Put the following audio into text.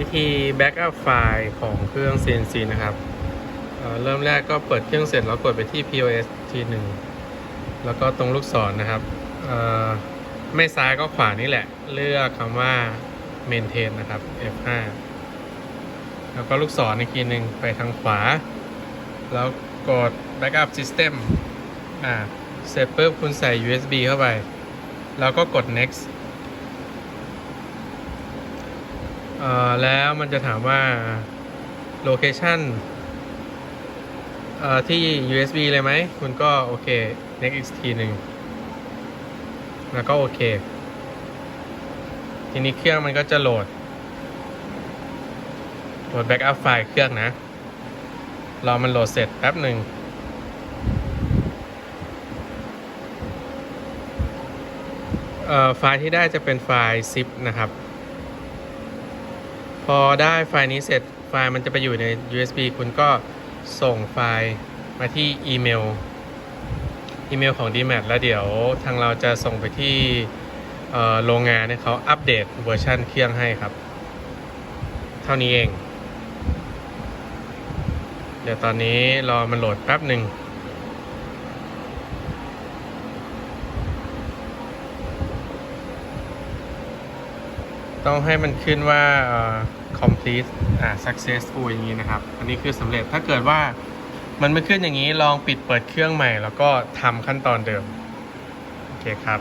วิธีแบ็กอัพไฟล์ของเครื่อง CNC นะครับเเริ่มแรกก็เปิดเครื่องเสร็จแล้วกดไปที่ POS ทีหนึ่งแล้วก็ตรงลูกศรนะครับไม่ซ้ายก็ขวานี่แหละ เลือกคำว่า maintain นะครับ F5 แล้วก็ลูกศรอีกทีหนึ่งไปทางขวา แล้วกด backup system อ่าเสร็จปุ๊บคุณใส่ USB เข้าไป แล้วก็กด next เอ่อ แล้วมันจะถามว่า location เอ่อที่ USB เลยไหม คุณก็โอเค next อีกทีหนึ่ง แล้วก็โอเค ทีนี้เครื่องมันก็จะโหลด โหลด backup ไฟล์เครื่องนะ รอมันโหลดเสร็จแป๊บหนึ่งไฟล์ที่ได้จะเป็นไฟล์ zip นะครับ อได้ไฟล์นี้เสร็จไฟล์มันจะไปอยู่ใน USB คุณก็ส่งไฟล์มาที่อีเมลอีเมลของ DMAT แล้วเดี๋ยวทางเราจะส่งไปที่โรงงานให้เขาอัปเดตเวอร์ชันเครื่องให้ครับ เท่านี้เอง เดี๋ยวตอนนี้รอมันโหลดแป๊บหนึ่งต้องให้มันขึ้นว่า complete อ่า successful อย่างนี้นะครับ อันนี้คือสำเร็จถ้าเกิดว่ามันไม่ขึ้นอย่างนี้ลองปิดเปิดเครื่องใหม่ แล้วก็ทำขั้นตอนเดิม โอเคครับ